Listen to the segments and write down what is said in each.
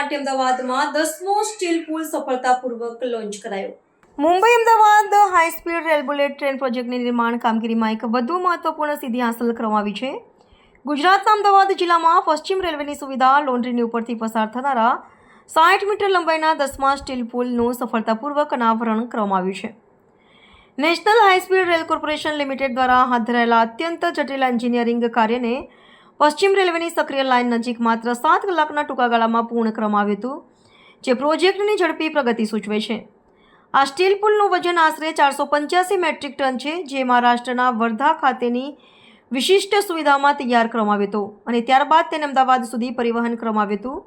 માટે અમદાવાદમાં દસમો સ્ટીલ પુલ સફળતાપૂર્વક લોન્ચ કરાયો. Mumbai, Ahmedabad high speed rail bullet train પ્રોજેક્ટની નિર્માણ કામગીરીમાં એક વધુ મહત્વપૂર્ણ સિદ્ધિ હાંસલ કરવામાં આવી છે. ગુજરાતના અમદાવાદ જિલ્લામાં પશ્ચિમ રેલવેની સુવિધા લોન્ડ્રીની ઉપરથી પસાર થનારા સાઠ મીટર લંબાઈના દસમા સ્ટીલ પુલનું સફળતાપૂર્વક અનાવરણ કરવામાં આવ્યું છે. National high speed rail corporation limited દ્વારા હાથ ધરાયેલા અત્યંત જટિલ એન્જિનિયરિંગ કાર્યને પશ્ચિમ રેલવેની સક્રિય લાઇન નજીક માત્ર સાત કલાકના ટૂંકા ગાળામાં પૂર્ણ કરવામાં આવ્યું હતું, જે પ્રોજેક્ટની ઝડપી પ્રગતિ સૂચવે છે. આ સ્ટીલ પુલનું વજન આશરે ચારસો પંચ્યાસી મેટ્રિક ટન છે, જે મહારાષ્ટ્રના વર્ધા ખાતેની વિશિષ્ટ સુવિધામાં તૈયાર કરવામાં આવ્યું હતો અને ત્યારબાદ તેને અમદાવાદ સુધી પરિવહન કરવામાં આવ્યું હતું.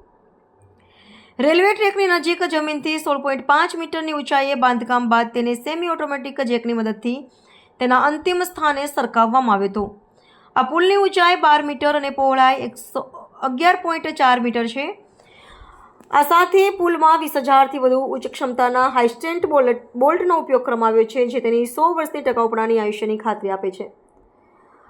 રેલવે ટ્રેકની નજીક જમીનથી સોળ પોઈન્ટ પાંચ મીટરની ઊંચાઈએ બાંધકામ બાદ તેને સેમી ઓટોમેટિક જેકની મદદથી તેના અંતિમ સ્થાને સરકાવવામાં આવ્યો હતો. આ પુલની ઊંચાઈ બાર મીટર અને પહોળાઈ એકસો અગિયાર પોઈન્ટ ચાર મીટર છે. આ સાથે પુલમાં વીસ હજારથી વધુ ઉચ્ચ ક્ષમતાના હાઈસ્ટેન્ટ બોલ્ટ, બોલ્ટનો ઉપયોગ કરવામાં આવ્યો છે, જે તેની સો વર્ષની ટકાઉપણાની આયુષ્યની ખાતરી આપે છે.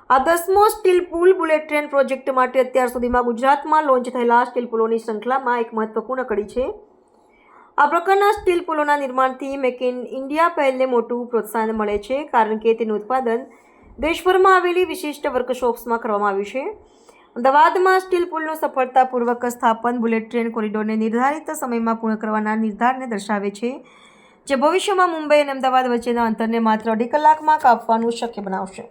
આ દસમો સ્ટીલ પુલ બુલેટ ટ્રેન પ્રોજેક્ટ માટે અત્યાર સુધીમાં ગુજરાતમાં લોન્ચ થયેલા સ્ટીલ પુલોની શ્રૃંખલામાં એક મહત્વપૂર્ણ કડી છે. આ પ્રકારના સ્ટીલ પુલોના નિર્માણથી મેક ઇન ઇન્ડિયા પહેલને મોટું પ્રોત્સાહન મળે છે, કારણ કે તેનું ઉત્પાદન દેશભરમાં આવેલી વિશિષ્ટ વર્કશોપ્સમાં કરવામાં આવ્યું છે. અમદાવાદમાં સ્ટીલ પુલનું સફળતાપૂર્વક સ્થાપન બુલેટ ટ્રેન કોરિડોરને નિર્ધારિત સમયમાં પૂર્ણ કરવાના નિર્ધારને દર્શાવે છે, જે ભવિષ્યમાં મુંબઈ અને અમદાવાદ વચ્ચેના અંતરને માત્ર અઢી કલાકમાં કાપવાનું શક્ય બનાવશે.